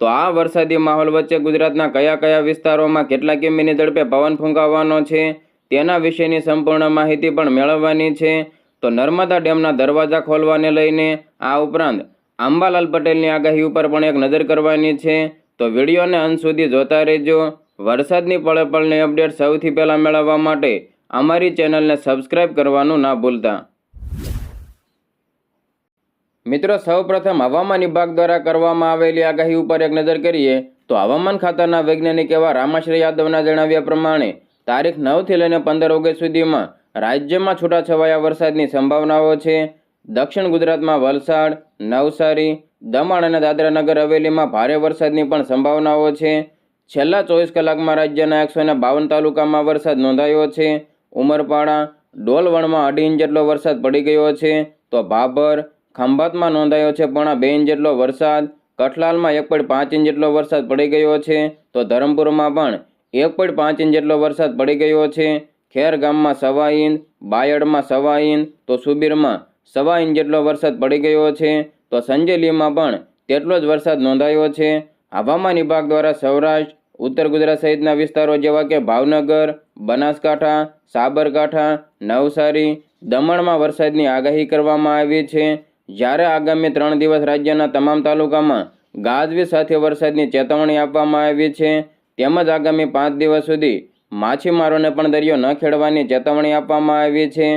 તો આ વરસાદી માહોલ વચ્ચે ગુજરાતના કયા કયા વિસ્તારોમાં કેટલા કિમીની ઝડપે પવન ફૂંકાવાનો છે, તેના વિશેની સંપૂર્ણ માહિતી પણ મેળવવાની છે. તો નર્મદા ડેમના દરવાજા ખોલવાને લઈને આ ઉપરાંત આંબાલાલ પટેલની આગાહી ઉપર પણ એક નજર કરવાની છે. તો વિડીયોને અંત સુધી જોતા રહેજો. વરસાદની પળે અપડેટ સૌથી પહેલાં મેળવવા માટે અમારી ચેનલને સબસ્ક્રાઇબ કરવાનું ના ભૂલતા. મિત્રો, સૌપ્રથમ હવામાન વિભાગ દ્વારા કરવામાં આવેલી આગાહી ઉપર એક નજર કરીએ તો હવામાન ખાતાના વૈજ્ઞાનિક એવા રામાશ્રી યાદવના જણાવ્યા પ્રમાણે તારીખ નવથી લઈને પંદર ઓગસ્ટ સુધીમાં રાજ્યમાં છૂટાછવાયા વરસાદની સંભાવનાઓ છે. દક્ષિણ ગુજરાતમાં વલસાડ, નવસારી, દમણ અને દાદરા નગર હવેલીમાં ભારે વરસાદની પણ સંભાવનાઓ છે. છેલ્લા ચોવીસ કલાકમાં રાજ્યના એકસો બાવન તાલુકામાં વરસાદ નોંધાયો છે. ઉમરપાડા, ડોલવણમાં અઢી ઇંચ જેટલો વરસાદ પડી ગયો છે. તો ભાભર ખંભાતમાં નોંધાયો છે, પોણા બે ઇંચ જેટલો વરસાદ. કઠલાલમાં એક પોઈન્ટ પાંચ ઇંચ જેટલો વરસાદ પડી ગયો છે. તો ધરમપુરમાં પણ એક પોઈન્ટ પાંચ ઇંચ જેટલો વરસાદ પડી ગયો છે. ખેર ગામમાં સવા ઇંચ, બાયડમાં સવા ઇંચ, તો સુબીરમાં સવા ઇંચ જેટલો વરસાદ પડી ગયો છે. તો સંજેલીમાં પણ તેટલો જ વરસાદ નોંધાયો છે. હવામાન વિભાગ દ્વારા સૌરાષ્ટ્ર, ઉત્તર ગુજરાત સહિતના વિસ્તારો જેવા કે ભાવનગર, બનાસકાંઠા, સાબરકાંઠા, નવસારી દમણમાં વરસાદની આગાહી કરવામાં આવી છે. જ્યારે આગામી ત્રણ દિવસ રાજ્યના તમામ તાલુકામાં ગાજવીજ સાથે વરસાદની ચેતવણી આપવામાં આવી છે, તેમજ આગામી પાંચ દિવસ સુધી માછીમારોને પણ દરિયો ન ખેડવાની ચેતવણી આપવામાં આવી છે.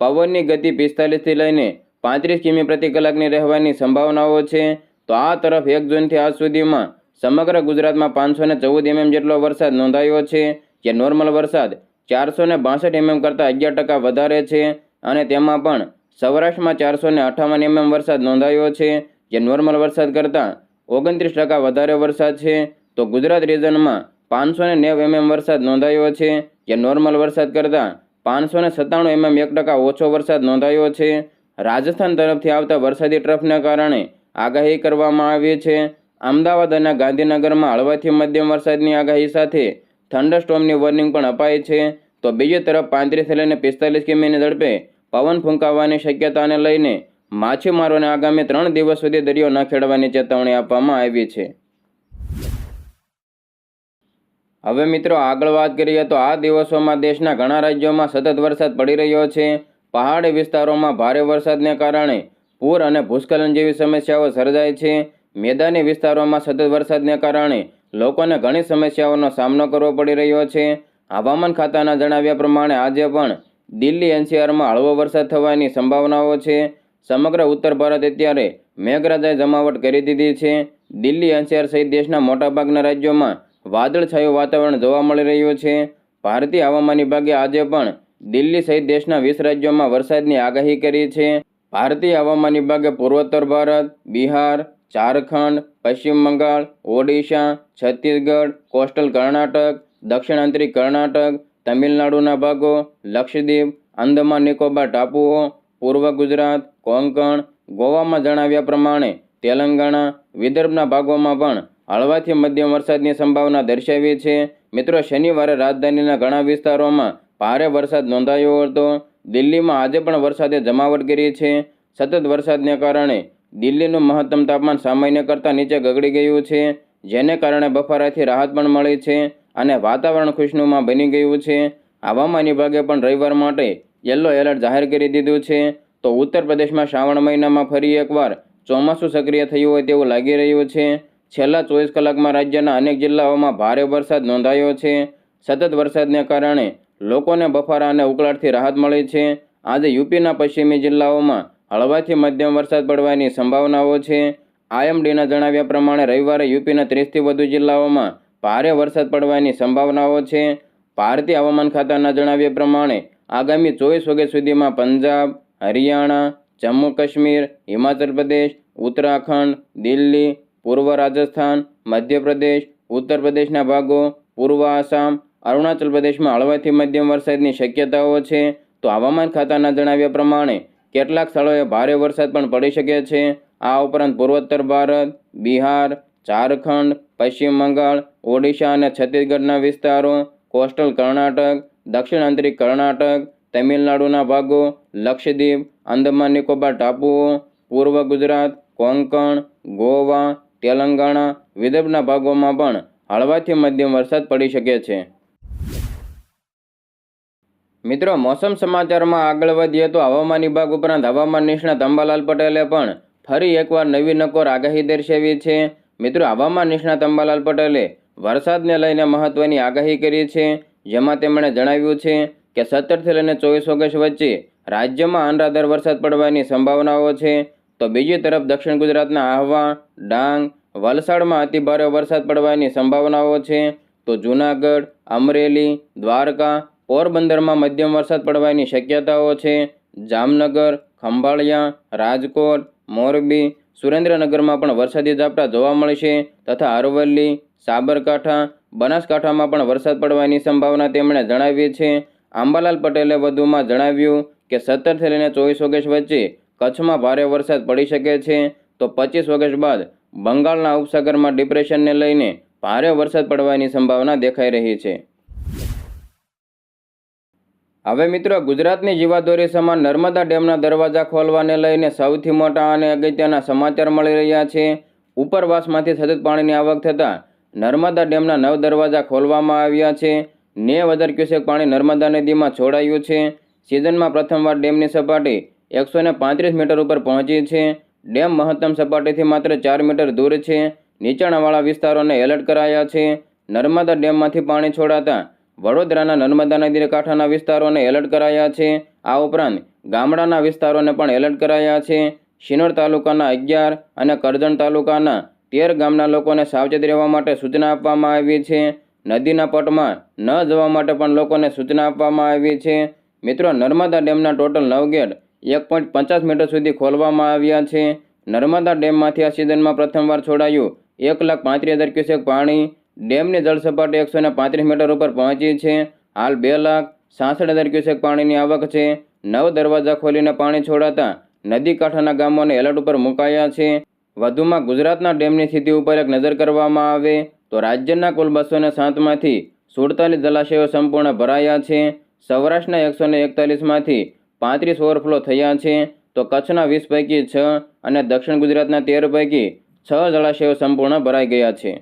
પવનની ગતિ પિસ્તાલીસથી લઈને પાંત્રીસ કિમી પ્રતિ કલાકની રહેવાની સંભાવનાઓ છે. તો આ તરફ એક જૂનથી આજ સુધીમાં સમગ્ર ગુજરાતમાં પાંચસો ને ચૌદ એમએમ જેટલો વરસાદ નોંધાયો છે, જે નોર્મલ વરસાદ ચારસો ને બાસઠ એમએમ કરતાં અગિયાર ટકા વધારે છે અને તેમાં પણ સૌરાષ્ટ્રમાં ચારસો ને અઠ્ઠાવન એમએમ વરસાદ નોંધાયો છે, જે નોર્મલ વરસાદ કરતાં ઓગણત્રીસ ટકા વધારે વરસાદ છે. તો ગુજરાત રિજનમાં પાંચસો ને નેવ એમએમ વરસાદ નોંધાયો છે, જે નોર્મલ વરસાદ કરતાં પાંચસો ને સત્તાણું એમએમ એક ટકા ઓછો વરસાદ નોંધાયો છે. રાજસ્થાન તરફથી આવતા વરસાદી ટ્રફને કારણે આગાહી કરવામાં આવી છે. અમદાવાદ અને ગાંધીનગરમાં હળવાથી મધ્યમ વરસાદની આગાહી સાથે થંડરસ્ટોમની વોર્નિંગ પણ અપાઈ છે. તો બીજી તરફ પાંત્રીસ લઈને પિસ્તાલીસ કિમીની ઝડપે પવન ફૂંકાવાની શક્યતાને લઈને માછીમારોને આગામી ત્રણ દિવસ સુધી દરિયો ન ખેડવાની ચેતવણી આપવામાં આવી છે. હવે મિત્રો આગળ વાત કરીએ તો આ દિવસોમાં દેશના ઘણા રાજ્યોમાં સતત વરસાદ પડી રહ્યો છે. પહાડી વિસ્તારોમાં ભારે વરસાદને કારણે પૂર અને ભૂસ્ખલન જેવી સમસ્યાઓ સર્જાય છે. મેદાની વિસ્તારોમાં સતત વરસાદને કારણે લોકોને ઘણી સમસ્યાઓનો સામનો કરવો પડી રહ્યો છે. હવામાન ખાતાના જણાવ્યા પ્રમાણે આજે પણ દિલ્હી એનસીઆરમાં હળવો વરસાદ થવાની સંભાવનાઓ છે. સમગ્ર ઉત્તર ભારત અત્યારે મેઘરાજાએ જમાવટ કરી દીધી છે. દિલ્હી એનસીઆર સહિત દેશના મોટાભાગના રાજ્યોમાં વાદળછાયું વાતાવરણ જોવા મળી રહ્યું છે. ભારતીય હવામાન વિભાગે આજે પણ દિલ્હી સહિત દેશના વીસ રાજ્યોમાં વરસાદની આગાહી કરી છે. ભારતીય હવામાન વિભાગે પૂર્વોત્તર ભારત, બિહાર, ઝારખંડ, પશ્ચિમ બંગાળ, ઓડિશા, છત્તીસગઢ, કોસ્ટલ કર્ણાટક, દક્ષિણાંતરી કર્ણાટક તમિલનાડુના ભાગો, લક્ષદ્વીપ અંદમાન નિકોબાર, ટાપુઓ, પૂર્વ ગુજરાત, કોંકણ, ગોવામાં જણાવ્યા પ્રમાણે તેલંગાણા, વિદર્ભના ભાગોમાં પણ હળવાથી મધ્યમ વરસાદની સંભાવના દર્શાવી છે. મિત્રો, શનિવારે રાજધાનીના ઘણા વિસ્તારોમાં ભારે વરસાદ નોંધાયો હતો. દિલ્હીમાં આજે પણ વરસાદે જમાવટ કરી છે. સતત વરસાદને કારણે દિલ્હીનું મહત્તમ તાપમાન સામાન્ય કરતાં નીચે ગગડી ગયું છે, જેને કારણે બફારાથી રાહત પણ મળી છે. અને વાતાવરણ ખુશનુમા બની ગયું છે. હવામાન વિભાગે પણ રવિવાર માટે યલો એલર્ટ જાહેર કરી દીધું છે. તો ઉત્તર પ્રદેશમાં શ્રાવણ મહિનામાં ફરી એકવાર ચોમાસું સક્રિય થયું હોય તેવું લાગી રહ્યું છે. છેલ્લા ચોવીસ કલાકમાં રાજ્યના અનેક જિલ્લાઓમાં ભારે વરસાદ નોંધાયો છે. સતત વરસાદને કારણે લોકોને બફારા અને ઉકળાટથી રાહત મળી છે. આજે યુપીના પશ્ચિમી જિલ્લાઓમાં હળવાથી મધ્યમ વરસાદ પડવાની સંભાવનાઓ છે. આઈએમડીના જણાવ્યા પ્રમાણે રવિવારે યુપીના ત્રીસથી વધુ જિલ્લાઓમાં ભારે વરસાદ પડવાની સંભાવનાઓ છે. ભારતીય હવામાન ખાતાના જણાવ્યા પ્રમાણે, આગામી ચોવીસ વાગ્યા સુધીમાં પંજાબ, હરિયાણા, જમ્મુ કાશ્મીર, હિમાચલ પ્રદેશ, ઉત્તરાખંડ, દિલ્હી, પૂર્વ રાજસ્થાન, મધ્યપ્રદેશ, ઉત્તર પ્રદેશના ભાગો, પૂર્વ આસામ, અરુણાચલ પ્રદેશમાં હળવાથી મધ્યમ વરસાદની શક્યતાઓ છે. તો હવામાન ખાતાના જણાવ્યા પ્રમાણે, કેટલાક સ્થળોએ ભારે વરસાદ પણ પડી શકે છે. આ ઉપરાંત પૂર્વોત્તર ભારત, બિહાર, ઝારખંડ પશ્ચિમ બંગાળ, ઓડિશા અને છત્તીસગઢના વિસ્તારો, કોસ્ટલ કર્ણાટક, દક્ષિણ આંતરિક કર્ણાટક, તમિલનાડુના ભાગો, લક્ષદ્વીપ, આંદમાન નિકોબાર ટાપુઓ, પૂર્વ ગુજરાત, કોંકણ, ગોવા, તેલંગાણા, વિદર્ભના ભાગોમાં પણ હળવાથી મધ્યમ વરસાદ પડી શકે છે. મિત્રો, મોસમ સમાચારમાં આગળ વધીએ તો હવામાન વિભાગ ઉપરાંત હવામાન નિષ્ણાત અંબાલાલ પટેલે પણ ફરી એકવાર નવી નકોર આગાહી દર્શાવી છે. મિત્રો, હવામાન નિષ્ણાત અંબાલાલ પટેલે વરસાદને લઈને મહત્વની આગાહી કરી છે. જેમાં તેમણે જણાવ્યું છે કે સત્તરથી લઈને ચોવીસ ઓગસ્ટ વચ્ચે રાજ્યમાં અનરાધાર વરસાદ પડવાની સંભાવનાઓ છે. તો બીજી તરફ દક્ષિણ ગુજરાતના આહવા, ડાંગ, વલસાડમાં અતિભારે વરસાદ પડવાની સંભાવનાઓ છે. તો જૂનાગઢ, અમરેલી, દ્વારકા, પોરબંદરમાં મધ્યમ વરસાદ પડવાની શક્યતાઓ છે. જામનગર, ખંભાળિયા, રાજકોટ, મોરબી સુરેન્દ્રનગરમાં પણ વરસાદી ઝાપટા જોવા મળશે તથા અરવલ્લી, સાબરકાંઠા, બનાસકાંઠામાં પણ વરસાદ પડવાની સંભાવના તેમણે જણાવી છે. આંબાલાલ પટેલે વધુમાં જણાવ્યું કે સત્તરથી લઈને ચોવીસ ઓગસ્ટ વચ્ચે કચ્છમાં ભારે વરસાદ પડી શકે છે. તો પચીસ ઓગસ્ટ બાદ બંગાળના ઉપસાગરમાં ડિપ્રેશનને લઈને ભારે વરસાદ પડવાની સંભાવના દેખાઈ રહી છે. હવે મિત્રો, ગુજરાતની જીવાદોરી સમાન નર્મદા ડેમના દરવાજા ખોલવાને લઈને સૌથી મોટા અને અગત્યના સમાચાર મળી રહ્યા છે. ઉપરવાસમાંથી સતત પાણીની આવક થતાં નર્મદા ડેમના નવ દરવાજા ખોલવામાં આવ્યા છે. નેવ હજાર ક્યુસેક પાણી નર્મદા નદીમાં છોડાયું છે. સિઝનમાં પ્રથમવાર ડેમની સપાટી એકસો પાંત્રીસ મીટર ઉપર પહોંચી છે. ડેમ મહત્તમ સપાટીથી માત્ર ચાર મીટર દૂર છે. નીચાણવાળા વિસ્તારોને એલર્ટ કરાયા છે. નર્મદા ડેમમાંથી પાણી છોડાતા વડોદરાના નર્મદા નદી કાંઠાના વિસ્તારોને એલર્ટ કરાયા છે. આ ઉપરાંત ગામડાના વિસ્તારોને પણ એલર્ટ કરાયા છે. શિનોર તાલુકાના અગિયાર અને કરજણ તાલુકાના તેર ગામના લોકોને સાવચેત રહેવા માટે સૂચના આપવામાં આવી છે. નદીના પટમાં ન જવા માટે પણ લોકોને સૂચના આપવામાં આવી છે. મિત્રો, નર્મદા ડેમના ટોટલ નવ ગેટ એક પોઈન્ટ પચાસ મીટર સુધી ખોલવામાં આવ્યા છે. નર્મદા ડેમમાંથી આ સિઝનમાં પ્રથમવાર છોડાયું એક લાખ પાંત્રીસ હજાર ક્યુસેક પાણી. ડેમની જળસપાટી એકસો પાંત્રીસ મીટર ઉપર પહોંચી છે. હાલ બે લાખ સાસઠ હજાર ક્યુસેક પાણીની આવક છે. નવ દરવાજા ખોલીને પાણી છોડાતા નદી કાંઠાના ગામોને એલર્ટ ઉપર મુકાયા છે. વધુમાં ગુજરાતના ડેમની સ્થિતિ ઉપર એક નજર કરવામાં આવે તો રાજ્યના કુલ બસો ને સાતમાંથી સુડતાલીસ જલાશયો સંપૂર્ણ ભરાયા છે. સૌરાષ્ટ્રના એકસો ને એકતાલીસમાંથી પાંત્રીસ ઓવરફ્લો થયા છે. તો કચ્છના વીસ પૈકી છ અને દક્ષિણ ગુજરાતના તેર પૈકી છ જળાશયો સંપૂર્ણ ભરાઈ ગયા છે.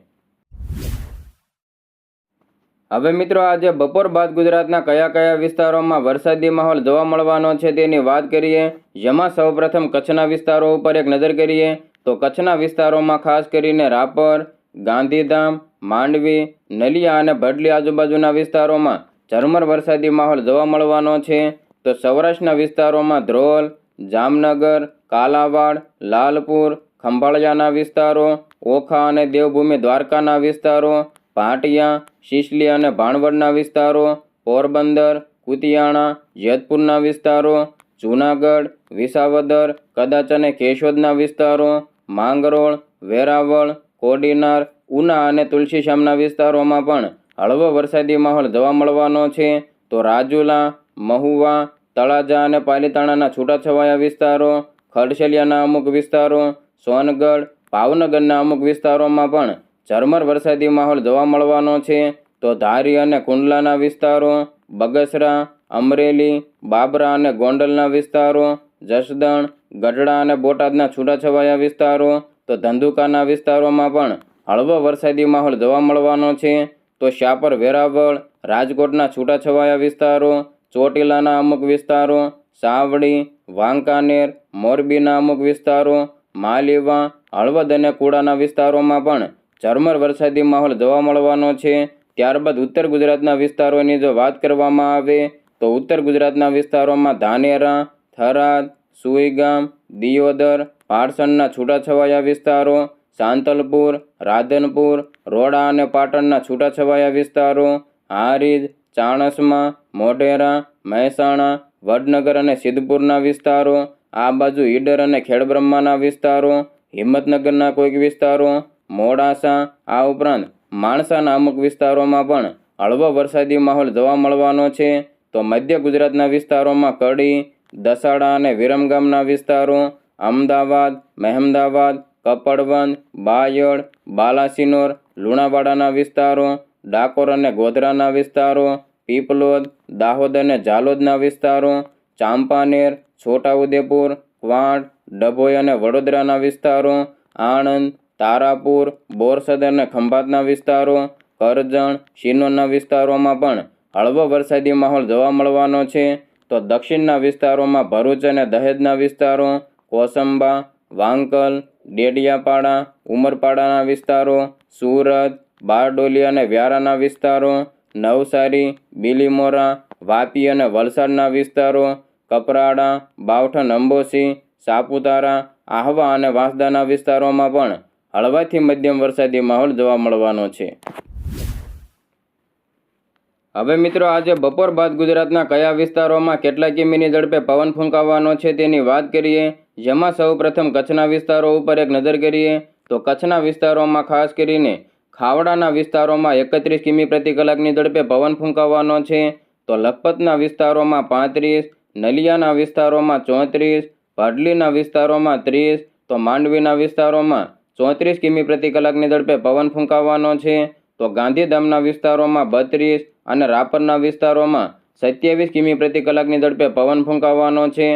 હવે મિત્રો આજે બપોર બાદ ગુજરાતના કયા કયા વિસ્તારોમાં વરસાદી માહોલ જોવા મળવાનો છે તેની વાત કરીએ. જેમાં સૌપ્રથમ કચ્છના વિસ્તારો ઉપર એક નજર કરીએ તો કચ્છના વિસ્તારોમાં ખાસ કરીને રાપર, ગાંધીધામ, માંડવી, નલિયા અને ભડલી આજુબાજુના વિસ્તારોમાં ઝરમર વરસાદી માહોલ જોવા મળવાનો છે. તો સૌરાષ્ટ્રના વિસ્તારોમાં ધ્રોલ, જામનગર, કાલાવાડ, લાલપુર, ખંભાળિયાના વિસ્તારો, ઓખા અને દેવભૂમિ દ્વારકાના વિસ્તારો ભાટિયા શિશલી અને ભાણવડના વિસ્તારો, પોરબંદર, કુતિયાણા, જેતપુરના વિસ્તારો, જૂનાગઢ, વિસાવદર, કદાચ અને કેશોદના વિસ્તારો, માંગરોળ, વેરાવળ, કોડીનાર, ઉના અને તુલસીશ્યામના વિસ્તારોમાં પણ હળવો વરસાદી માહોલ જોવા મળવાનો છે. તો રાજુલા, મહુવા, તળાજા અને પાલીતાણાના છૂટાછવાયા વિસ્તારો, ખડશેલિયાના અમુક વિસ્તારો, સોનગઢ, ભાવનગરના અમુક વિસ્તારોમાં પણ ઝરમર વરસાદી માહોલ જોવા મળવાનો છે, તો ધારી અને કુંડલાના વિસ્તારો, બગસરા, અમરેલી, બાબરા અને ગોંડલના વિસ્તારો, જસદણ, ગઢડા અને બોટાદના છૂટાછવાયા વિસ્તારો, તો ધંધુકાના વિસ્તારોમાં પણ હળવો વરસાદી માહોલ જોવા મળવાનો છે, તો શાપર વેરાવળ, રાજકોટના છૂટાછવાયા વિસ્તારો, ચોટીલાના અમુક વિસ્તારો, સાવડી, વાંકાનેર, મોરબીના અમુક વિસ્તારો, માલીવા, હળવદ અને કુડાના વિસ્તારોમાં પણ ઝરમર વરસાદી માહોલ જોવા મળવાનો છે. ત્યારબાદ ઉત્તર ગુજરાતના વિસ્તારોની જો વાત કરવામાં આવે, તો ઉત્તર ગુજરાતના વિસ્તારોમાં ધાનેરા, થરાદ, સુઈગામ, દિયોદર પારસણના છૂટાછવાયા વિસ્તારો, સાંતલપુર, રાધનપુર, રોડા અને પાટણના છૂટાછવાયા વિસ્તારો, હારીજ, ચાણસમા, મોઢેરા, મહેસાણા, વડનગર અને સિદ્ધપુરના વિસ્તારો, આ બાજુ ઈડર અને ખેડબ્રહ્માના વિસ્તારો, હિંમતનગરના કોઈક વિસ્તારો મોડાસા, આ ઉપરાંત માણસાના અમુક વિસ્તારોમાં પણ હળવો વરસાદી માહોલ જોવા મળવાનો છે. તો મધ્ય ગુજરાતના વિસ્તારોમાં કડી, દસાડા અને વિરમગામના વિસ્તારો, અમદાવાદ, મહેમદાવાદ કપડવંદ બાયડ, બાલાસિનોર, લુણાવાડાના વિસ્તારો, ડાકોર અને ગોધરાના વિસ્તારો, પીપલોદ, દાહોદ અને ઝાલોદના વિસ્તારો, ચાંપાનેર, છોટાઉદેપુર, ક્વાંટ, ડભોઈ અને વડોદરાના વિસ્તારો, આણંદ તારાપુર, બોરસદ અને ખંભાતના વિસ્તારો, કરજણ શિનોરના વિસ્તારોમાં પણ હળવો વરસાદી માહોલ જોવા મળવાનો છે. તો દક્ષિણના વિસ્તારોમાં ભરૂચ અને દહેજના વિસ્તારો, કોસંબા, વાંકલ, ડેડિયાપાડા, ઉમરપાડાના વિસ્તારો, સુરત, બારડોલી અને વ્યારાના વિસ્તારો, નવસારી, બિલીમોરા, વાપી અને વલસાડના વિસ્તારો, કપરાડા બાવઠન અંબોસી સાપુતારા, આહવા અને વાંસદાના વિસ્તારોમાં પણ હળવાથી મધ્યમ વરસાદી માહોલ જોવા મળવાનો છે. હવે મિત્રો આજે બપોર બાદ ગુજરાતના કયા વિસ્તારોમાં કેટલા કિમીની ઝડપે પવન ફૂંકાવાનો છે તેની વાત કરીએ. જેમાં સૌપ્રથમ કચ્છના વિસ્તારો ઉપર એક નજર કરીએ તો કચ્છના વિસ્તારોમાં ખાસ કરીને ખાવડાના વિસ્તારોમાં એકત્રીસ કિમી પ્રતિ કલાકની ઝડપે પવન ફૂંકાવાનો છે. તો લખપતના વિસ્તારોમાં પાંત્રીસ, નલિયાના વિસ્તારોમાં ચોત્રીસ ભાડલીના વિસ્તારોમાં ત્રીસ, તો માંડવીના વિસ્તારોમાં ચોત્રીસ કિમી પ્રતિ કલાકની ઝડપે પવન ફૂંકાવાનો છે. તો ગાંધીધામના વિસ્તારોમાં બત્રીસ અને રાપરના વિસ્તારોમાં સત્યાવીસ કિમી પ્રતિ કલાકની ઝડપે પવન ફૂંકાવાનો છે.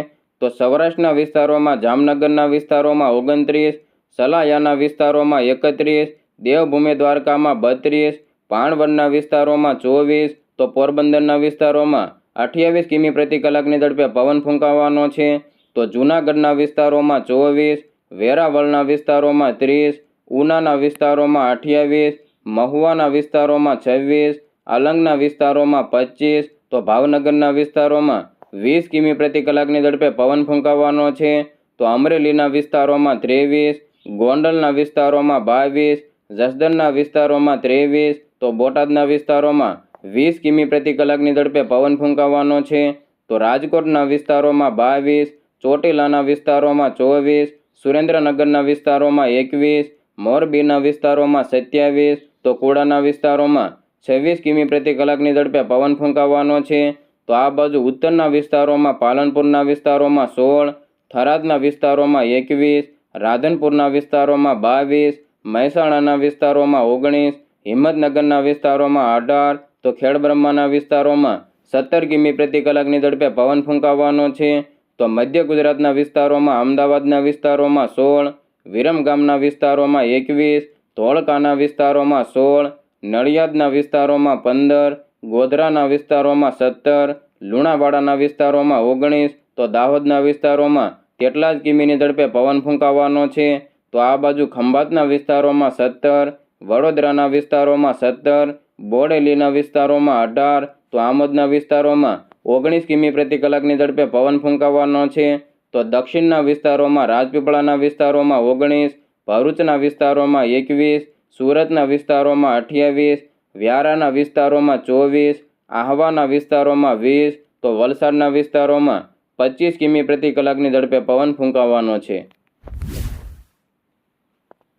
તો સૌરાષ્ટ્રના વિસ્તારોમાં, જામનગરના વિસ્તારોમાં ઓગણત્રીસ, સલાયાના વિસ્તારોમાં એકત્રીસ, દેવભૂમિ દ્વારકામાં બત્રીસ, પાણવડના વિસ્તારોમાં ચોવીસ, તો પોરબંદરના વિસ્તારોમાં અઠ્યાવીસ કિમી પ્રતિ કલાકની ઝડપે પવન ફૂંકાવાનો છે. તો જૂનાગઢના વિસ્તારોમાં ચોવીસ વેરાવળના વિસ્તારોમાં ત્રીસ, ઉનાના વિસ્તારોમાં અઠ્યાવીસ, મહુવાના વિસ્તારોમાં છવ્વીસ અલંગના વિસ્તારોમાં પચીસ, તો ભાવનગરના વિસ્તારોમાં વીસ કિમી પ્રતિ કલાકની ઝડપે પવન ફૂંકાવાનો છે. તો અમરેલીના વિસ્તારોમાં ત્રેવીસ, ગોંડલના વિસ્તારોમાં બાવીસ, જસદણના વિસ્તારોમાં ત્રેવીસ, તો બોટાદના વિસ્તારોમાં વીસ કિમી પ્રતિ કલાકની ઝડપે પવન ફૂંકાવાનો છે. તો રાજકોટના વિસ્તારોમાં બાવીસ, ચોટીલાના વિસ્તારોમાં ચોવીસ સુરેન્દ્રનગરના વિસ્તારોમાં એકવીસ, મોરબીના વિસ્તારોમાં સત્યાવીસ, તો કુડાના વિસ્તારોમાં છવ્વીસ કિમી પ્રતિ કલાકની ઝડપે પવન ફૂંકાવાનો છે. તો આ બાજુ ઉત્તરના વિસ્તારોમાં પાલનપુરના વિસ્તારોમાં સોળ, થરાદના વિસ્તારોમાં એકવીસ, રાધનપુરના વિસ્તારોમાં બાવીસ, મહેસાણાના વિસ્તારોમાં ઓગણીસ, હિંમતનગરના વિસ્તારોમાં અઢાર, તો ખેડબ્રહ્માના વિસ્તારોમાં સત્તર કિમી પ્રતિ કલાકની ઝડપે પવન ફૂંકાવાનો છે. તો મધ્ય ગુજરાતના વિસ્તારોમાં, અમદાવાદના વિસ્તારોમાં સોળ વિરમગામના વિસ્તારોમાં એકવીસ, ધોળકાના વિસ્તારોમાં સોળ, નડિયાદના વિસ્તારોમાં પંદર, ગોધરાના વિસ્તારોમાં સત્તર, લુણાવાડાના વિસ્તારોમાં ઓગણીસ, તો દાહોદના વિસ્તારોમાં તેટલા જ કિમીની ઝડપે પવન ફૂંકાવાનો છે? તો આ બાજુ ખંભાતના વિસ્તારોમાં સત્તર, વડોદરાના વિસ્તારોમાં સત્તર, બોડેલીના વિસ્તારોમાં અઢાર, તો આમોદના વિસ્તારોમાં ઓગણીસ કિમી પ્રતિ કલાકની ઝડપે પવન ફૂંકાવાનો છે. તો દક્ષિણના વિસ્તારોમાં રાજપીપળાના વિસ્તારોમાં ઓગણીસ, ભરૂચના વિસ્તારોમાં એકવીસ, સુરતના વિસ્તારોમાં અઠ્યાવીસ, વ્યારાના વિસ્તારોમાં ચોવીસ, આહવાના વિસ્તારોમાં વીસ, તો વલસાડના વિસ્તારોમાં પચીસ કિમી પ્રતિ કલાકની ઝડપે પવન ફૂંકાવાનો છે.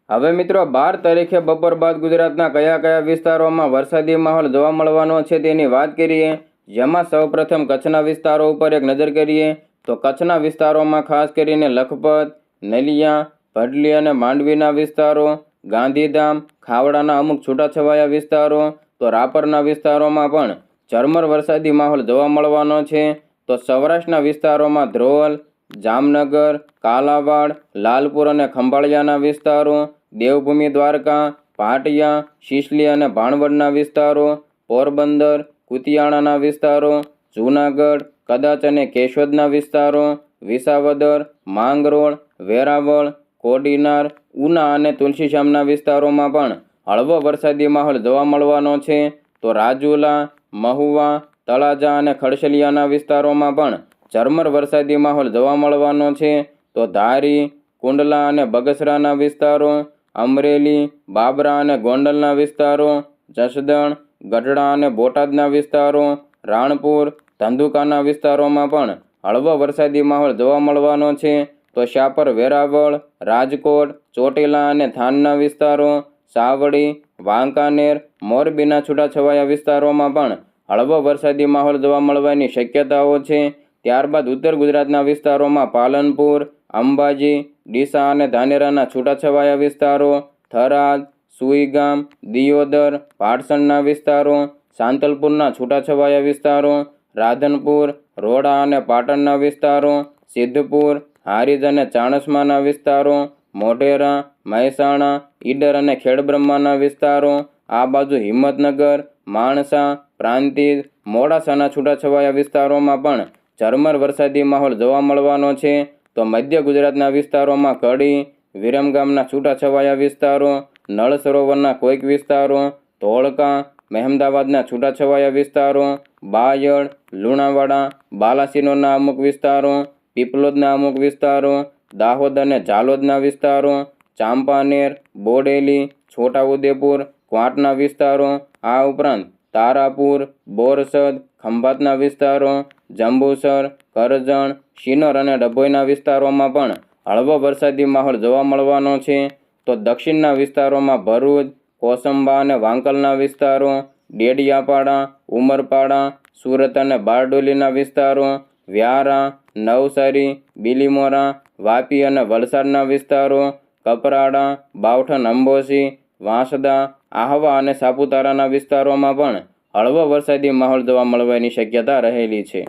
હવે મિત્રો બાર તારીખે બપોર બાદ ગુજરાતના કયા કયા વિસ્તારોમાં વરસાદી માહોલ જોવા મળવાનો છે તેની વાત કરીએ. જેમાં સૌપ્રથમ કચ્છના વિસ્તારો ઉપર એક નજર કરીએ, તો કચ્છના વિસ્તારોમાં ખાસ કરીને લખપત, નલિયા, ભડલી અને માંડવીના વિસ્તારો, ગાંધીધામ, ખાવડાના અમુક છૂટાછવાયા વિસ્તારો, તો રાપરના વિસ્તારોમાં પણ ઝરમર વરસાદી માહોલ જોવા મળવાનો છે. તો સૌરાષ્ટ્રના વિસ્તારોમાં ધ્રોલ, જામનગર, કાલાવાડ, લાલપુર અને ખંભાળિયાના વિસ્તારો, દેવભૂમિ દ્વારકા ભાટિયા શિશલી અને ભાણવડના વિસ્તારો, પોરબંદર કુતિયાણાના વિસ્તારો, જૂનાગઢ, કદાચ અને કેશોદના વિસ્તારો, વિસાવદર, માંગરોળ, વેરાવળ, કોડીનાર, ઉના અને તુલસીશ્યામના વિસ્તારોમાં પણ હળવો વરસાદી માહોલ જોવા મળવાનો છે. તો રાજુલા, મહુવા, તળાજા અને ખડસલિયાના વિસ્તારોમાં પણ ઝરમર વરસાદી માહોલ જોવા મળવાનો છે. તો ધારી, કુંડલા અને બગસરાના વિસ્તારો, અમરેલી, બાબરા અને ગોંડલના વિસ્તારો, જસદણ ગઢડા અને બોટાદના વિસ્તારો, રાણપુર, ધંધુકાના વિસ્તારોમાં પણ હળવો વરસાદી માહોલ જોવા મળવાનો છે. તો શાપર વેરાવળ, રાજકોટ, ચોટીલા અને થાનના વિસ્તારો, સાવડી, વાંકાનેર, મોરબીના છૂટાછવાયા વિસ્તારોમાં પણ હળવો વરસાદી માહોલ જોવા મળવાની શક્યતાઓ છે. ત્યારબાદ ઉત્તર ગુજરાતના વિસ્તારોમાં પાલનપુર, અંબાજી, ડીસા અને ધાનેરાના છૂટાછવાયા વિસ્તારો, થરાદ સુઈગામ, દિયોદર ભાડસણના વિસ્તારો, સાંતલપુરના છૂટાછવાયા વિસ્તારો, રાધનપુર, રોડા અને પાટણના વિસ્તારો, સિદ્ધપુર, હારીજ અને ચાણસ્માના વિસ્તારો, મોઢેરા, મહેસાણા, ઈડર અને ખેડબ્રહ્માના વિસ્તારો, આ બાજુ હિંમતનગર, માણસા, પ્રાંતિજ, મોડાસાના છૂટાછવાયા વિસ્તારોમાં પણ ઝરમર વરસાદી માહોલ જોવા મળવાનો છે. તો મધ્ય ગુજરાતના વિસ્તારોમાં કડી, વિરમગામના છૂટાછવાયા વિસ્તારો નળ સરોવરના કોઈક વિસ્તારો, ધોળકા, મહેમદાવાદના છૂટાછવાયા વિસ્તારો, બાયડ, લુણાવાડા બાલાસિનોરના અમુક વિસ્તારો, પીપલોદના અમુક વિસ્તારો, દાહોદ અને ઝાલોદના વિસ્તારો, ચાંપાનેર, બોડેલી, છોટાઉદેપુર, ક્વાંટના વિસ્તારો, આ ઉપરાંત તારાપુર, બોરસદ, ખંભાતના વિસ્તારો, જંબુસર, કરજણ, શિનોર અને ડભોઈના વિસ્તારોમાં પણ હળવો વરસાદી માહોલ જોવા મળવાનો છે. તો દક્ષિણના વિસ્તારોમાં ભરૂચ, કોસંબા અને વાંકલના વિસ્તારો, ડેડિયાપાડા, ઉમરપાડા, સુરત અને બારડોલીના વિસ્તારો, વ્યારા, નવસારી, બિલીમોરા, વાપી અને વલસાડના વિસ્તારો, કપરાડા બાવઠન અંબોસી વાંસદા, આહવા અને સાપુતારાના વિસ્તારોમાં પણ હળવો વરસાદી માહોલ જોવા મળવાની શક્યતા રહેલી છે.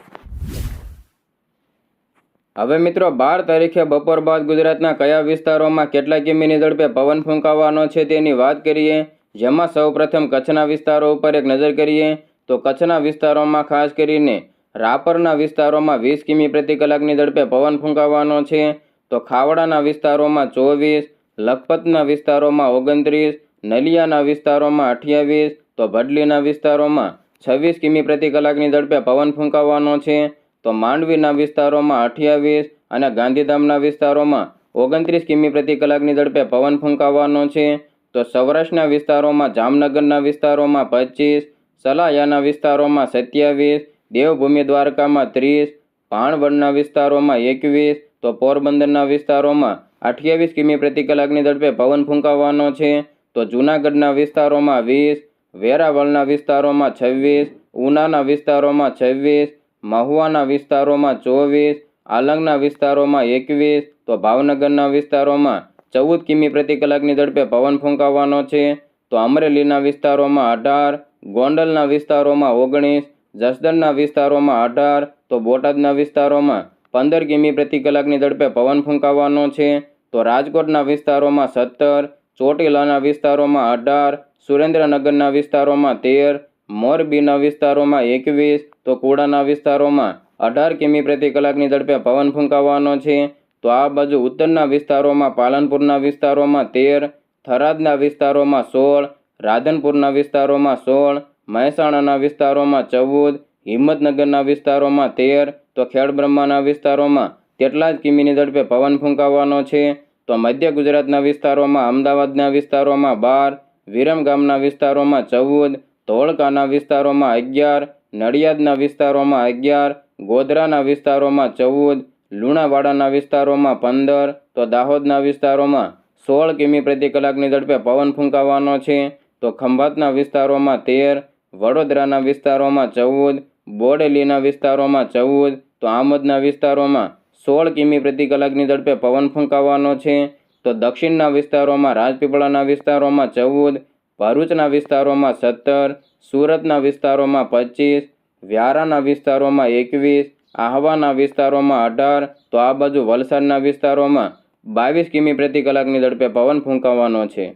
હવે મિત્રો, બાર તારીખે બપોર બાદ ગુજરાતના કયા વિસ્તારોમાં કેટલા કિમીની ઝડપે પવન ફૂંકાવાનો છે તેની વાત કરીએ, જેમાં સૌપ્રથમ કચ્છના વિસ્તારો ઉપર એક નજર કરીએ, તો કચ્છના વિસ્તારોમાં ખાસ કરીને રાપરના વિસ્તારોમાં વીસ કિમી પ્રતિ કલાકની ઝડપે પવન ફૂંકાવાનો છે, તો ખાવડાના વિસ્તારોમાં ચોવીસ, લખપતના વિસ્તારોમાં ઓગણત્રીસ, નલિયાના વિસ્તારોમાં અઠ્યાવીસ, તો ભડલીના વિસ્તારોમાં છવ્વીસ કિમી પ્રતિ કલાકની ઝડપે પવન ફૂંકાવાનો છે તો માંડવીના વિસ્તારોમાં અઠ્યાવીસ અને ગાંધીધામના વિસ્તારોમાં ઓગણત્રીસ કિમી પ્રતિ કલાકની ઝડપે પવન ફૂંકાવાનો છે. તો સૌરાષ્ટ્રના વિસ્તારોમાં, જામનગરના વિસ્તારોમાં પચીસ, સલાયાના વિસ્તારોમાં સત્યાવીસ, દેવભૂમિ દ્વારકામાં ત્રીસ ભાણવડના વિસ્તારોમાં એકવીસ, તો પોરબંદરના વિસ્તારોમાં અઠ્યાવીસ કિમી પ્રતિ કલાકની ઝડપે પવન ફૂંકાવાનો છે. તો જૂનાગઢના વિસ્તારોમાં વીસ, વેરાવળના વિસ્તારોમાં છવ્વીસ, ઉનાના વિસ્તારોમાં છવ્વીસ મહુવાના વિસ્તારોમાં ચોવીસ, આલંગના વિસ્તારોમાં એકવીસ, તો ભાવનગરના વિસ્તારોમાં ચૌદ કિમી પ્રતિ કલાકની ઝડપે પવન ફૂંકાવાનો છે. તો અમરેલીના વિસ્તારોમાં અઢાર, ગોંડલના વિસ્તારોમાં ઓગણીસ, જસદણના વિસ્તારોમાં અઢાર, તો બોટાદના વિસ્તારોમાં પંદર કિમી પ્રતિ કલાકની ઝડપે પવન ફૂંકાવાનો છે. તો રાજકોટના વિસ્તારોમાં સત્તર, ચોટીલાના વિસ્તારોમાં અઢાર, સુરેન્દ્રનગરના વિસ્તારોમાં તેર મોરબીના વિસ્તારોમાં એકવીસ, તો કુડાના વિસ્તારોમાં અઢાર કિમી પ્રતિ કલાકની ઝડપે પવન ફૂંકાવાનો છે. તો આ બાજુ ઉત્તરના વિસ્તારોમાં પાલનપુરના વિસ્તારોમાં તેર, થરાદના વિસ્તારોમાં સોળ, રાધનપુરના વિસ્તારોમાં સોળ, મહેસાણાના વિસ્તારોમાં ચૌદ, હિંમતનગરના વિસ્તારોમાં તેર, તો ખેડબ્રહ્માના વિસ્તારોમાં તેટલા જ કિમીની ઝડપે પવન ફૂંકાવાનો છે. તો મધ્ય ગુજરાતના વિસ્તારોમાં, અમદાવાદના વિસ્તારોમાં બાર, વિરમગામના વિસ્તારોમાં ચૌદ ધોળકાના વિસ્તારોમાં અગિયાર, નડિયાદના વિસ્તારોમાં અગિયાર, ગોધરાના વિસ્તારોમાં ચૌદ, લુણાવાડાના વિસ્તારોમાં પંદર, તો દાહોદના વિસ્તારોમાં સોળ કિમી પ્રતિ કલાકની ઝડપે પવન ફૂંકાવાનો છે. તો ખંભાતના વિસ્તારોમાં તેર, વડોદરાના વિસ્તારોમાં ચૌદ, બોડેલીના વિસ્તારોમાં ચૌદ, તો આમદના વિસ્તારોમાં સોળ કિમી પ્રતિ કલાકની ઝડપે પવન ફૂંકાવાનો છે. તો દક્ષિણના વિસ્તારોમાં, રાજપીપળાના વિસ્તારોમાં ચૌદ ભરૂચના વિસ્તારોમાં સત્તર, સુરતના વિસ્તારોમાં પચીસ, વ્યારાના વિસ્તારોમાં એકવીસ, આહવાના વિસ્તારોમાં અઢાર, તો આ બાજુ વલસાડના વિસ્તારોમાં બાવીસ કિમી પ્રતિ કલાકની ઝડપે પવન ફૂંકાવાનો છે.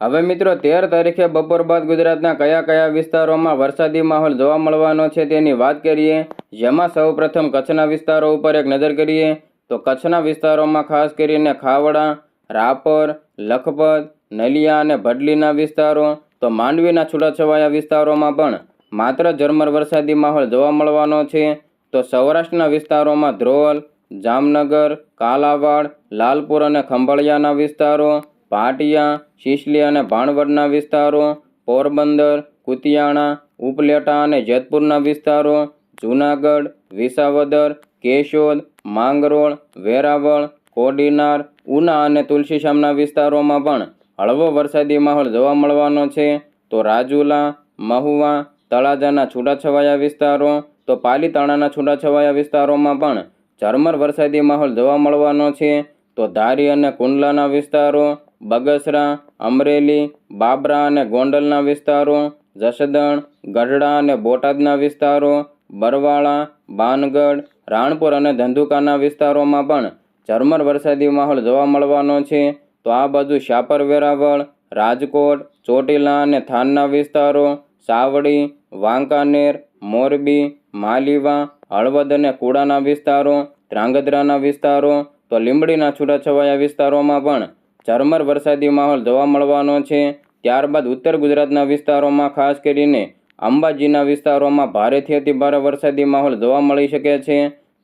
હવે મિત્રો, તેર તારીખે બપોર બાદ ગુજરાતના કયા કયા વિસ્તારોમાં વરસાદી માહોલ જોવા મળવાનો છે તેની વાત કરીએ. જેમાં સૌપ્રથમ કચ્છના વિસ્તારો ઉપર એક નજર કરીએ, તો કચ્છના વિસ્તારોમાં ખાસ કરીને ખાવડા રાપર, લખપત, નલિયા અને ભડલીના વિસ્તારો, તો માંડવીના છૂટાછવાયા વિસ્તારોમાં પણ માત્ર ઝરમર વરસાદી માહોલ જોવા મળવાનો છે. તો સૌરાષ્ટ્રના વિસ્તારોમાં ધ્રોલ, જામનગર, કાલાવાડ, લાલપુર અને ખંભાળિયાના વિસ્તારો, પાટિયા, શિશલી અને ભાણવડના વિસ્તારો, પોરબંદર, કુતિયાણા, ઉપલેટા અને જેતપુરના વિસ્તારો, જૂનાગઢ, વિસાવદર, કેશોદ, માંગરોળ, વેરાવળ કોડીનાર, ઉના અને તુલસીશ્યામના વિસ્તારોમાં પણ હળવો વરસાદી માહોલ જોવા મળવાનો છે. તો રાજુલા, મહુવા, તળાજાના છૂટાછવાયા વિસ્તારો, તો પાલીતાણાના છૂટાછવાયા વિસ્તારોમાં પણ ઝરમર વરસાદી માહોલ જોવા મળવાનો છે. તો ધારી અને કુંડલાના વિસ્તારો, બગસરા, અમરેલી, બાબરા અને ગોંડલના વિસ્તારો, જસદણ, ગઢડા અને બોટાદના વિસ્તારો, બરવાળા, બાનગઢ, રાણપુર અને ધંધુકાના વિસ્તારોમાં પણ ઝરમર વરસાદી માહોલ જોવા મળવાનો છે. તો આ બાજુ શાપર વેરાવળ, રાજકોટ, ચોટીલા અને થાનના વિસ્તારો, સાવડી, વાંકાનેર, મોરબી, માલીવા, હળવદ અને કુડાના વિસ્તારો, ધ્રાંગધ્રાના વિસ્તારો, તો લીંબડીના છૂટાછવાયા વિસ્તારોમાં પણ ઝરમર વરસાદી માહોલ જોવા મળવાનો છે. ત્યારબાદ ઉત્તર ગુજરાતના વિસ્તારોમાં ખાસ કરીને અંબાજીના વિસ્તારોમાં ભારેથી અતિ વરસાદી માહોલ જોવા મળી શકે છે.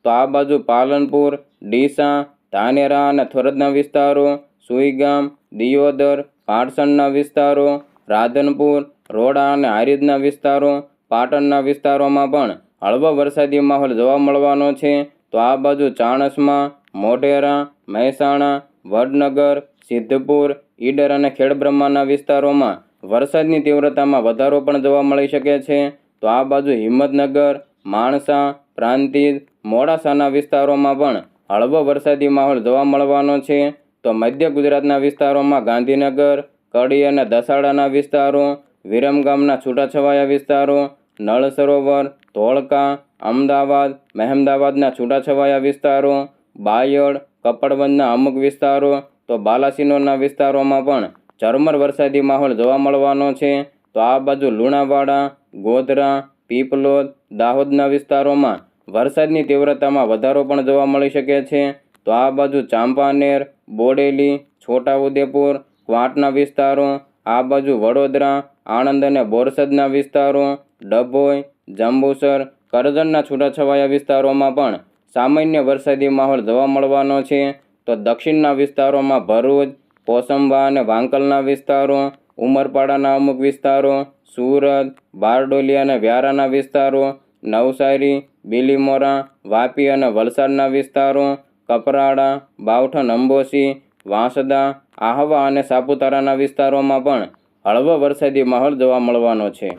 તો આ બાજુ પાલનપુર ડીસા, ધાનેરા અને થોરદના વિસ્તારો, સુઈગામ, દિયોદર, પાટસણના વિસ્તારો, રાધનપુર, રોડા અને હારીજના વિસ્તારો, પાટણના વિસ્તારોમાં પણ હળવો વરસાદી માહોલ જોવા મળવાનો છે. તો આ બાજુ ચાણસમાં, મોઢેરા, મહેસાણા, વડનગર, સિદ્ધપુર, ઈડર અને ખેડબ્રહ્માના વિસ્તારોમાં વરસાદની તીવ્રતામાં વધારો પણ જોવા મળી શકે છે. તો આ બાજુ હિંમતનગર, માણસા, પ્રાંતિજ, મોડાસાના વિસ્તારોમાં પણ હળવો વરસાદી માહોલ જોવા મળવાનો છે. તો મધ્ય ગુજરાતના વિસ્તારોમાં ગાંધીનગર, કડી અને દસાડાના વિસ્તારો વિરમગામના છૂટાછવાયા વિસ્તારો, નળ સરોવર, ધોળકા, અમદાવાદ, મહેમદાવાદના છૂટાછવાયા વિસ્તારો, બાયડ, કપડવંજના અમુક વિસ્તારો, તો બાલાસિનોરના વિસ્તારોમાં પણ ઝરમર વરસાદી માહોલ જોવા મળવાનો છે. તો આ બાજુ લુણાવાડા, ગોધરા, પીપલોદ, દાહોદના વિસ્તારોમાં વરસાદની તીવ્રતામાં વધારો પણ જોવા મળી શકે છે. તો આ બાજુ ચાંપાનેર, બોડેલી, છોટાઉદેપુર ક્વાંટના વિસ્તારો, આ બાજુ વડોદરા, આણંદ અને બોરસદના વિસ્તારો, ડભોઈ, જંબુસર, કરજણના છૂટાછવાયા વિસ્તારોમાં પણ સામાન્ય વરસાદી માહોલ જોવા મળવાનો છે. તો દક્ષિણના વિસ્તારોમાં ભરૂચ કોસંબા અને વાંકલના વિસ્તારો, ઉમરપાડાના અમુક વિસ્તારો, સુરત, બારડોલી અને વ્યારાના વિસ્તારો નવસારી, બિલીમોરા, વાપી અને વલસાડના વિસ્તારો, કપરાડા બાવઠન અંબોસી વાંસદા, આહવા અને સાપુતારાના વિસ્તારોમાં પણ હળવો વરસાદી માહોલ જોવા મળવાનો છે.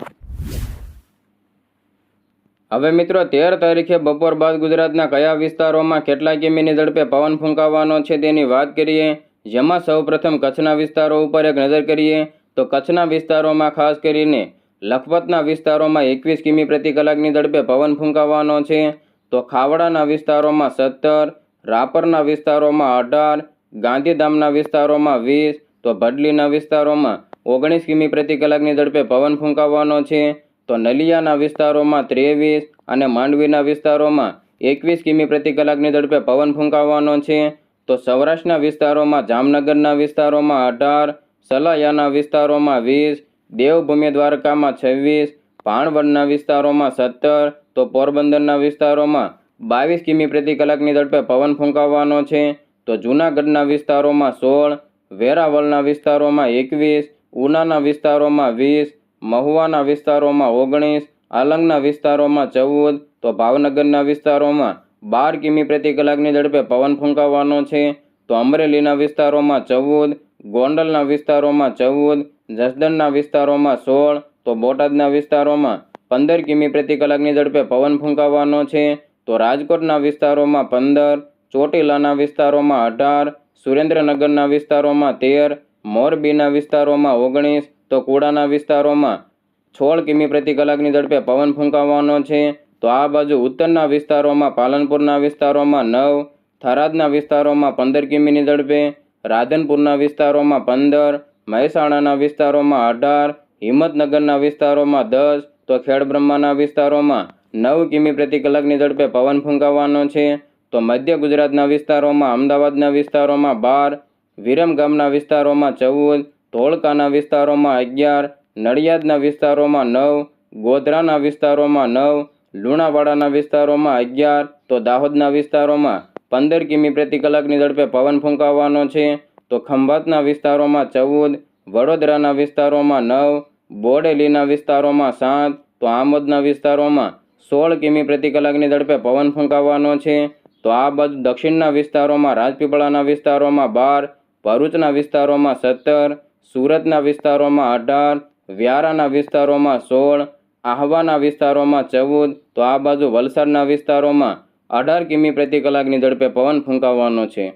હવે મિત્રો, તેર તારીખે બપોર બાદ ગુજરાતના કયા વિસ્તારોમાં કેટલા કિમીની ઝડપે પવન ફૂંકાવાનો છે તેની વાત કરીએ, જેમાં સૌપ્રથમ કચ્છના વિસ્તારો ઉપર એક નજર કરીએ, તો કચ્છના વિસ્તારોમાં ખાસ કરીને લખપતના વિસ્તારોમાં એકવીસ કિમી પ્રતિ કલાકની ઝડપે પવન ફૂંકાવાનો છે. તો ખાવડાના વિસ્તારોમાં સત્તર, રાપરના વિસ્તારોમાં અઢાર, ગાંધીધામના વિસ્તારોમાં વીસ, તો ભડલીના વિસ્તારોમાં ઓગણીસ કિમી પ્રતિ કલાકની ઝડપે પવન ફૂંકાવાનો છે. તો નલિયાના વિસ્તારોમાં ત્રેવીસ અને માંડવીના વિસ્તારોમાં એકવીસ કિમી પ્રતિ કલાકની ઝડપે પવન ફૂંકાવાનો છે. તો સૌરાષ્ટ્રના વિસ્તારોમાં જામનગરના વિસ્તારોમાં અઢાર, સલાયાના વિસ્તારોમાં વીસ દેવભૂમિ દ્વારકામાં છવ્વીસ, ભાણવડના વિસ્તારોમાં સત્તર, તો પોરબંદરના વિસ્તારોમાં બાવીસ કિમી પ્રતિ કલાકની ઝડપે પવન ફૂંકાવવાનો છે. તો જૂનાગઢના વિસ્તારોમાં સોળ, વેરાવળના વિસ્તારોમાં એકવીસ, ઉનાના વિસ્તારોમાં વીસ, મહુવાના વિસ્તારોમાં ઓગણીસ, આલંગના વિસ્તારોમાં ચૌદ, તો ભાવનગરના વિસ્તારોમાં બાર કિમી પ્રતિ કલાકની ઝડપે પવન ફૂંકાવવાનો છે. તો અમરેલીના વિસ્તારોમાં ચૌદ, ગોંડલના વિસ્તારોમાં ચૌદ જસદણના વિસ્તારોમાં સોળ, તો બોટાદના વિસ્તારોમાં પંદર કિમી પ્રતિ કલાકની ઝડપે પવન ફૂંકાવાનો છે. તો રાજકોટના વિસ્તારોમાં પંદર, ચોટીલાના વિસ્તારોમાં અઢાર, સુરેન્દ્રનગરના વિસ્તારોમાં તેર, મોરબીના વિસ્તારોમાં ઓગણીસ, તો કુડાના વિસ્તારોમાં સોળ કિમી પ્રતિ કલાકની ઝડપે પવન ફૂંકાવાનો છે. તો આ બાજુ ઉત્તરના વિસ્તારોમાં પાલનપુરના વિસ્તારોમાં નવ, થરાદના વિસ્તારોમાં પંદર કિમીની ઝડપે, રાધનપુરના વિસ્તારોમાં પંદર મહેસાણાના વિસ્તારોમાં અઢાર, હિંમતનગરના વિસ્તારોમાં દસ, તો ખેડબ્રહ્માના વિસ્તારોમાં નવ કિમી પ્રતિ કલાકની ઝડપે પવન ફૂંકાવાનો છે. તો મધ્ય ગુજરાતના વિસ્તારોમાં, અમદાવાદના વિસ્તારોમાં બાર વિરમગામના વિસ્તારોમાં ચૌદ, ધોળકાના વિસ્તારોમાં અગિયાર, નડિયાદના વિસ્તારોમાં નવ, ગોધરાના વિસ્તારોમાં નવ, લુણાવાડાના વિસ્તારોમાં અગિયાર, તો દાહોદના વિસ્તારોમાં પંદર કિમી પ્રતિ કલાકની ઝડપે પવન ફૂંકાવાનો છે. તો ખંભાતના વિસ્તારોમાં ચૌદ, વડોદરાના વિસ્તારોમાં નવ, બોડેલીના વિસ્તારોમાં સાત, તો આમોદના વિસ્તારોમાં સોળ કિમી પ્રતિ કલાકની ઝડપે પવન ફૂંકાવાનો છે. તો આ બાજુ દક્ષિણના વિસ્તારોમાં, રાજપીપળાના વિસ્તારોમાં બાર, ભરૂચના વિસ્તારોમાં સત્તર, સુરતના વિસ્તારોમાં અઢાર, વ્યારાના વિસ્તારોમાં સોળ, આહવાના વિસ્તારોમાં ચૌદ, તો આ બાજુ વલસાડના વિસ્તારોમાં અઢાર કિમી પ્રતિ કલાકની ઝડપે પવન ફૂંકાવાનો છે.